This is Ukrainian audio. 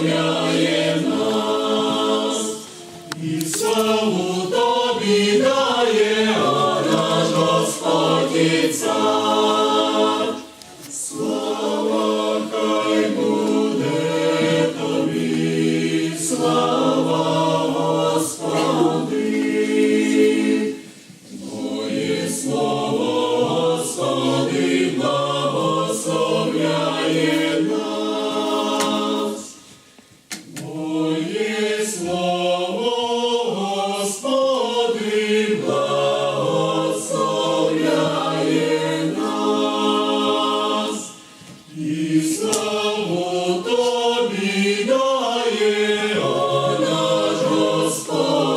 Благословляє нас. І славу Тобі дає, о наш Господь.